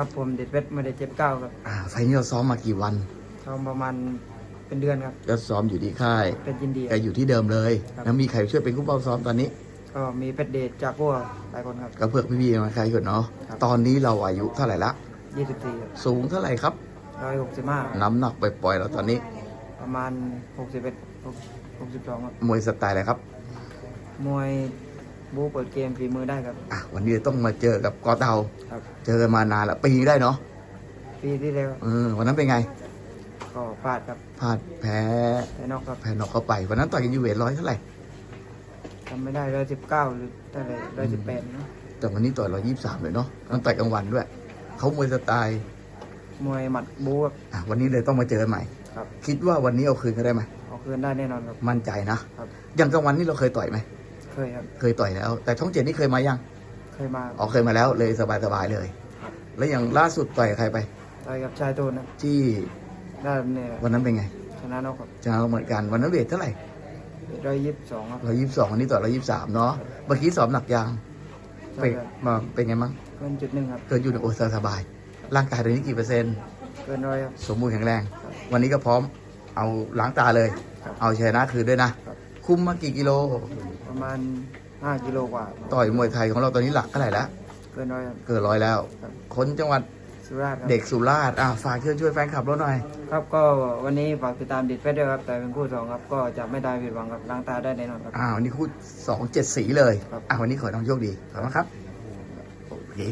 ครับผมเด็ดเพชรไม่ได้เจ็บเก้าครับอ่าไฟล์นี้เราซ้อมมากี่วันซ้อมประมาณเป็นเดือนครับก็ซ้อมอยู่ที่ค่ายเป็นยินดีคก็รับ อยู่ที่เดิมเลยครับ แล้วมีใครช่วยเป็นผู้เป้าซ้อมตอนนี้ ก็มีเพชรเดชจากพวกหลายคนครับ ก็เพื่อพี่ๆมาใครก่อนเนาะครับ ตอนนี้เราอายุเท่าไหร่ละ24ครับสูงเท่าไหร่ครับ165น้ำหนักปล่อยๆเราตอนนี้ ประมาณ61 62ครับมวยสไตล์อะไรครับ มวย บูเปิดเกมฝีมือได้ครับ อะวันนี้ต้องมาเจอกับกอเตาครับ เจอกันมานานละปีได้เนาะปีที่แล้วเออวันนั้นเป็นไงก็พลาดครับพลาดแพ้แพ้นอกครับแพ้นอกเข้าไป วันนั้นต่อยกันอยู่เวทร้อยเท่าไหร่ทำไม่ได้ร้อยสิบเก้าหรือเท่าไหร่ร้อยสิบแปดนะแต่วันนี้ต่อยร้อยยี่สิบสามเลยเนาะมันต่อยกลางวันด้วยเขามวยสไตล์มวยหมัดบูครับอะวันนี้เลยต้องมาเจอกันใหม่ ครับ คิดว่าวันนี้เอาคืนกันได้ไหมเอาคืนได้แน่นอนครับมั่นใจนะครับ อย่างกลางวันนี่เราเคยต่อยไหม เคยครับ เคยต่อยแล้ว แต่ช่องเจ็ดนี่เคยมายัง เคยมาอ๋อเคยมาแล้วเลยสบายๆเลยครับแล้วอย่างล่าสุดต่อยกับใครไปต่อยกับชายโตนะที่ได้เนี่ยวันนั้นเป็นไงชนะนอกครับชนะเหมือนกันวันนั้นเวทเท่าไหร่ร้อยยี่สิบสองครับร้อยยี่สิบสองวันนี้ต่อร้อยยี่สิบสามเนาะเมื่อกี้สอบหนักยางใช่เป็นครับมาเป็นไงมั้งเกินจุดหนึ่งครับเกินอยู่ในโอซาสบาย ร่างกายตอนนี้กี่เปอร์เซ็นต์เกินร้อยครับสมบูรณ์แข็งแรงครับวันนี้ก็พร้อมเอาล้างตาเลยครับเอาชนะคืนด้วยนะครับคุมมากี่กิโล ประมาณห้ากิโลกว่าต่อยมวยไทยของเราตอนนี้หลักเท่าไหร่แล้วเกินร้อยครับ เกินร้อยแล้ว ครับ คนจังหวัดสุราษฎร์ครับเด็กสุราษฎร์อะฝากเชิญช่วยแฟนคลับเราหน่อย ครับก็วันนี้ฝากติดตามเด็ดเพชรด้วยครับแต่เป็นคู่สองครับก็จะไม่ได้ผิดหวังครับล้างตาได้แน่นอนครับ อ่าวันนี้คู่สองเจ็ดสีเลย ครับ อะวันนี้ขอให้น้องโชคดีขอบคุณครับ